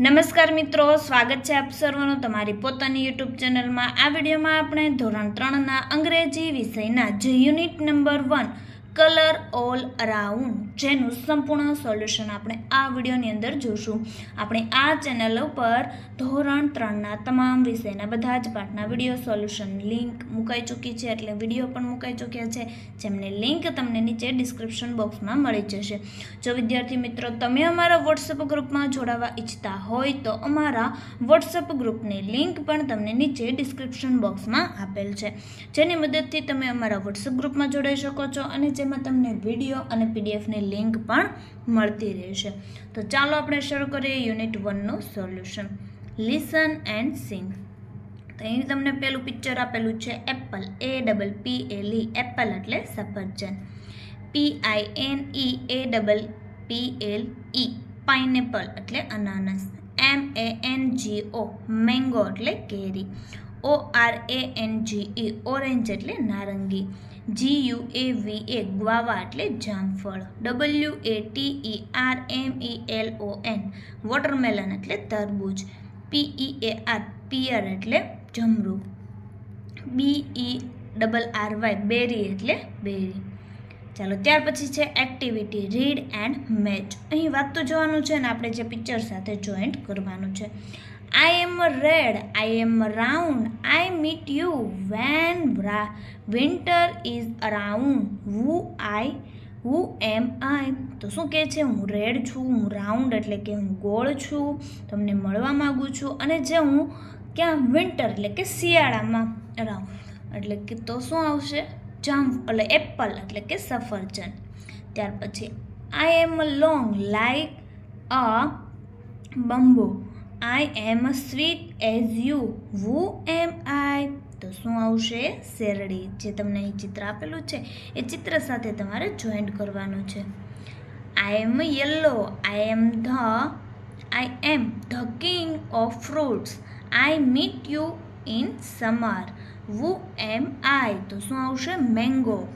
નમસ્કાર મિત્રો, સ્વાગત છે આપ સર્વનું તમારી પોતાની યુટ્યુબ ચેનલમાં. આ વિડીયોમાં આપણે ધોરણ ત્રણના અંગ્રેજી વિષયના જે unit number one colour all around જેનું સંપૂર્ણ સોલ્યુશન આપણે આ વિડીયોની અંદર જોશું. આપણે આ ચેનલ ઉપર ધોરણ ત્રણના તમામ વિષયના બધા જ પાઠના વીડિયો, સોલ્યુશન લિંક મુકાઈ ચૂકી છે, એટલે વીડિયો પણ મુકાઈ ચૂક્યા છે, જેમની લિંક તમને નીચે ડિસ્ક્રિપ્શન બોક્સમાં મળી જશે. જો વિદ્યાર્થી મિત્રો તમે અમારા વોટ્સઅપ ગ્રુપમાં જોડાવા ઈચ્છતા હોય તો અમારા વોટ્સઅપ ગ્રુપની લિંક પણ તમને નીચે ડિસ્ક્રિપ્શન બોક્સમાં આપેલ છે. જેની મદદથી તમે અમારા વોટ્સઅપ ગ્રુપમાં જોડાઈ શકો છો અને જેમાં તમને વીડિયો અને પીડીએફની લિંક પણ મળતી રહેશે. તો ચાલો આપણે શરૂ કરીએ યુનિટ વનનું સોલ્યુશન લિસન એન્ડ સિંગ તો અહીં તમને પેલું પિક્ચર આપેલું છે apple A double P L E apple એટલે સફરજન. P I N E A double P L E pineapple એટલે અનાનસ. M A N G O mango એટલે કેરી. O R A N G E orange એટલે નારંગી. G U એ વી એ guava એટલે જામફળ. W A T E R M E L O N watermelon એટલે તરબૂચ. P E A R pear એટલે જમરૂ. B E double R Y berry એટલે બેરી ચાલો ત્યાર પછી છે એક્ટિવિટી રીડ એન્ડ મેચ અહીં વાંચતું જોવાનું છે ને આપણે જે પિક્ચર સાથે જોઈન્ટ કરવાનું છે. I am red I am round I meet you when winter is around who I who am I તો શું કહે છે? હું રેડ છું, હું રાઉન્ડ એટલે કે હું ગોળ છું, તમને મળવા માગું છું. અને જે હું ક્યાં વિન્ટર એટલે કે શિયાળામાં રાઉન્ડ એટલે કે તો શું આવશે? જામ એટલે એપલ એટલે કે સફરજન. ત્યાર પછી I am long like a bamboo I am sweet as you who am I તો શું આવશે? શેરડી, જે તમને અહીં ચિત્ર આપેલું છે, એ ચિત્ર સાથે તમારે જોઈન્ટ કરવાનું છે. I am yellow I am the I am the king of fruits I meet you in summer who am I તો શું આવશે? મેંગો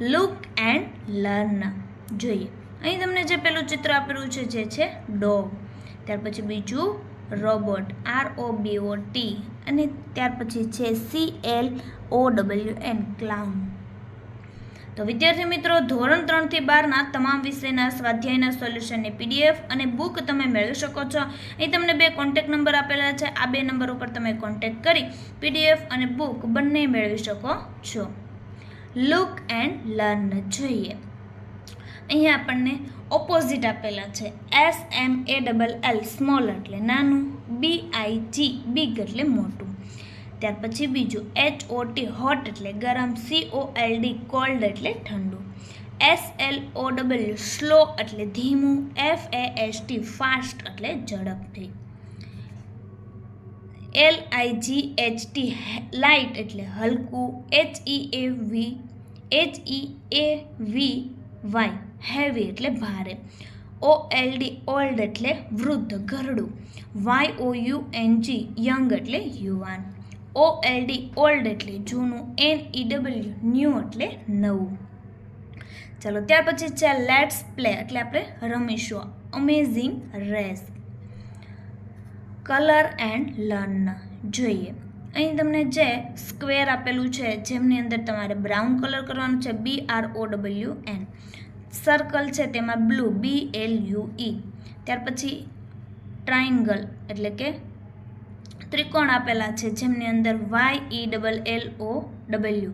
લુક એન્ડ લર્ન જોઈએ. અહીં તમને જે પેલું ચિત્ર આપેલું છે, જે છે ડોગ ત્યાર પછી બીજું robot R O B O T અને ત્યાર પછી છે C L O W N clown તો વિદ્યાર્થી મિત્રો, ધોરણ ત્રણથી બારના તમામ વિષયના સ્વાધ્યાયના સોલ્યુશનની પીડીએફ અને બુક તમે મેળવી શકો છો. અહીં તમને બે કોન્ટેક નંબર આપેલા છે. આ બે નંબર ઉપર તમે કોન્ટેક કરી પીડીએફ અને બુક બંને મેળવી શકો છો. લુક એન્ડ લર્ન જોઈએ. અહીંયા આપણને ઓપોઝિટ આપેલા છે. S M A double L small એટલે નાનું. બી આઈ જી બિગ એટલે મોટું. ત્યાર પછી બીજું એચ ઓ ટી હોટ એટલે ગરમ. C O L D cold એટલે ઠંડુ. S L O W slow એટલે ધીમું. F A S T fast એટલે ઝડપથી. L I G H T light એટલે હલકું. H E A V H E A V Y heavy એટલે ભારે. ઓ એલ ડી ઓલ્ડ એટલે વૃદ્ધ, ઘરડું. Y O U N G young એટલે યુવાન. ઓ એલ ડી ઓલ્ડ એટલે જૂનું. એન ઈ ડબલ્યુ ન્યૂ એટલે નવું. ચાલો, ત્યાર પછી છે લેટ્સ પ્લે એટલે આપણે રમીશું. Amazing race colour and learn જોઈએ. અહીં તમને જે સ્ક્વેર આપેલું છે, જેમની અંદર તમારે બ્રાઉન કલર કરવાનું છે B R O W N circle છે તેમાં blue B L U E ત્યાર પછી ટ્રાયંગલ એટલે કે ત્રિકોણ આપેલા છે, જેમની અંદર Y E double L O W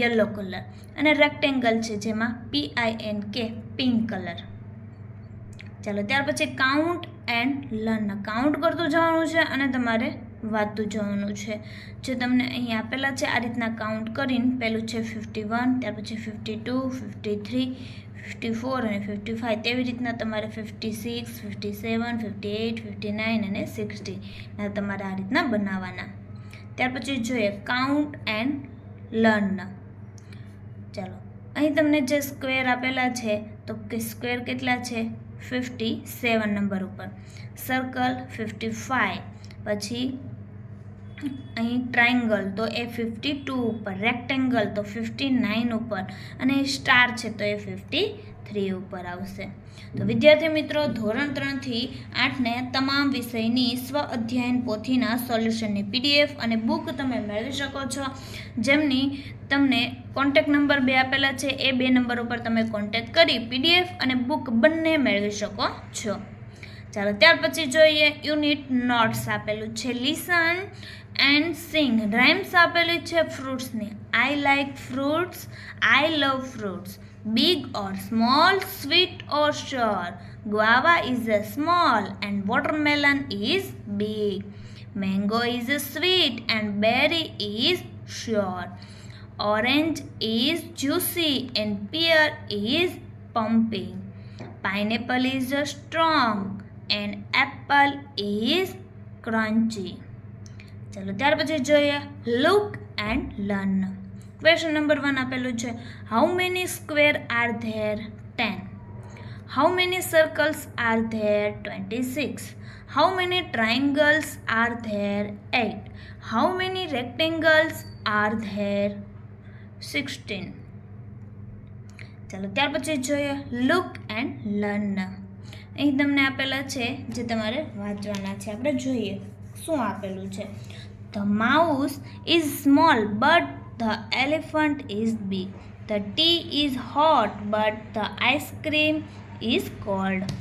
yellow colour અને રેક્ટેંગલ છે જેમાં P I N K pink colour ચાલો, ત્યાર પછી કાઉન્ટ એન્ડ લર્ન કાઉન્ટ કરતું જવાનું છે અને તમારે વાંચતું જવાનું છે. જે તમને અહીં આપેલા છે, આ રીતના કાઉન્ટ કરીને, પહેલું છે ફિફ્ટી વન ત્યાર પછી fifty two fifty three fifty four અને ફિફ્ટી ફાઇવ તેવી રીતના તમારે fifty six fifty seven fifty eight fifty nine અને સિક્સટી તમારે આ રીતના બનાવવાના. ત્યાર પછી જોઈએ કાઉન્ટ એન્ડ લર્ન ચાલો, અહીં તમને જે સ્ક્વેર આપેલા છે, તો કે સ્ક્વેર કેટલા છે? ફિફ્ટી સેવન નંબર ઉપર. સર્કલ ફિફ્ટી ફાઇવ પછી અહીં ટ્રાયંગલ તો એ ફિફ્ટી ટુ ઉપર રેક્ટેંગલ તો ફિફ્ટી નાઇન ઉપર અને સ્ટાર છે તો એ ફિફ્ટી થ્રી ઉપર આવશે. તો વિદ્યાર્થી મિત્રો, ધોરણ ત્રણથી આઠને તમામ વિષયની સ્વ અધ્યયન પોથીના સોલ્યુશનની પીડીએફ અને બુક તમે મેળવી શકો છો. જેમની તમને કોન્ટેક્ટ નંબર બે આપેલા છે, એ બે નંબર ઉપર તમે કોન્ટેક્ટ કરી પીડીએફ અને બુક બંને મેળવી શકો છો. ચાલો ત્યાર પછી જોઈએ યુનિટ નોટ્સ આપેલું છે લિસન એન્ડ સિંગ રાઇમ્સ આપેલી છે ફ્રૂટ્સની I like fruits I love fruits big or small sweet or sour guava is a small and watermelon is big mango is a sweet and berry is sure orange is juicy and pear is pumping pineapple is a strong and apple is crunchy ચાલો ત્યાર પછી જોઈએ look and learn question number one આપેલું છે how many square are there ten how many circles are there twenty six how many triangles are there eight how many rectangles are there sixteen ચાલો ત્યાર પછી જોઈએ look and learn અહીં તમને આપેલા છે, જે તમારે વાંચવાના છે. આપણે જોઈએ, શું આપેલું છે? The mouse is small but the elephant is big the tea is hot but the ice cream is cold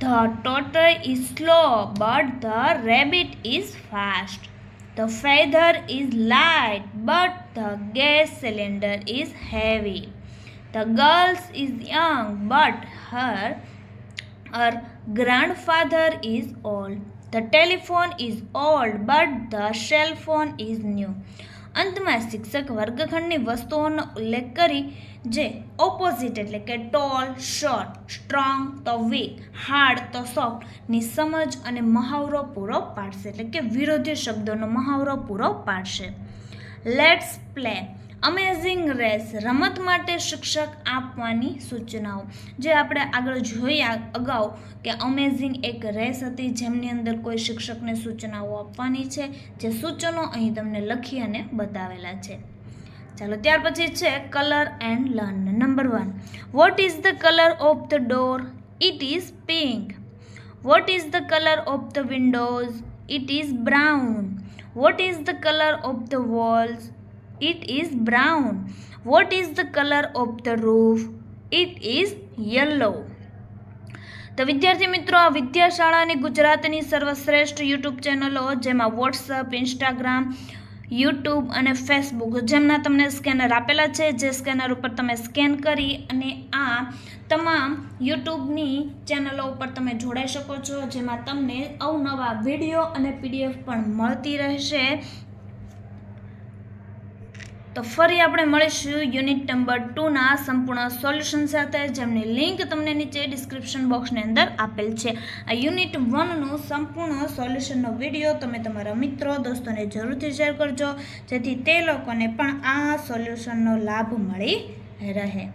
the turtle is slow but the rabbit is fast the feather is light, but the gas cylinder is heavy. The girl is young, but her her grandfather is old. The telephone is old, but the cell phone is new. અંતમાં શિક્ષક વર્ગખંડની વસ્તુઓનો ઉલ્લેખ કરી, જે opposite એટલે કે tall short strong તો વીક હાર્ડ તો સોફ્ટની સમજ અને મહાવરો પૂરો પાડશે. એટલે કે વિરોધી શબ્દોનો મહાવરો પૂરો પાડશે. લેટ્સ પ્લે અમેઝિંગ રેસ રમત માટે શિક્ષક આપવાની સૂચનાઓ. જે આપણે આગળ જોયા અગાઉ કે અમેઝિંગ એક રેસ હતી, જેમની અંદર કોઈ શિક્ષકને સૂચનાઓ આપવાની છે, જે સૂચનો અહીં તમને લખી અને બતાવેલા છે. ચાલો ત્યાર પછી છે colour and learn number one what is the colour of the door it is pink what is the colour of the windows it is brown what is the colour of the walls it is brown. What is the color of the roof? It is yellow. તો વિદ્યાર્થી મિત્રો, આ વિદ્યાશાળાની ગુજરાતની સર્વશ્રેષ્ઠ YouTube ચેનલો જેમાં WhatsApp Instagram YouTube અને Facebook જેમના તમને સ્કેનર આપેલા છે, જે સ્કેનર ઉપર તમે સ્કેન કરી અને આ તમામ યુટ્યુબની ચેનલો ઉપર તમે જોડાઈ શકો છો, જેમાં તમને અવનવા વીડિયો અને પીડીએફ પણ મળતી રહેશે. તો ફરી આપણે મળીશું યુનિટ નંબર ટુના સંપૂર્ણ સોલ્યુશન સાથે, જેમની લિંક તમને નીચે ડિસ્ક્રિપ્શન બોક્સની અંદર આપેલ છે. આ યુનિટ વનનું સંપૂર્ણ સોલ્યુશનનો વીડિયો તમે તમારા મિત્રો, દોસ્તોને જરૂરથી શેર કરજો, જેથી તે લોકોને પણ આ સોલ્યુશનનો લાભ મળી રહે.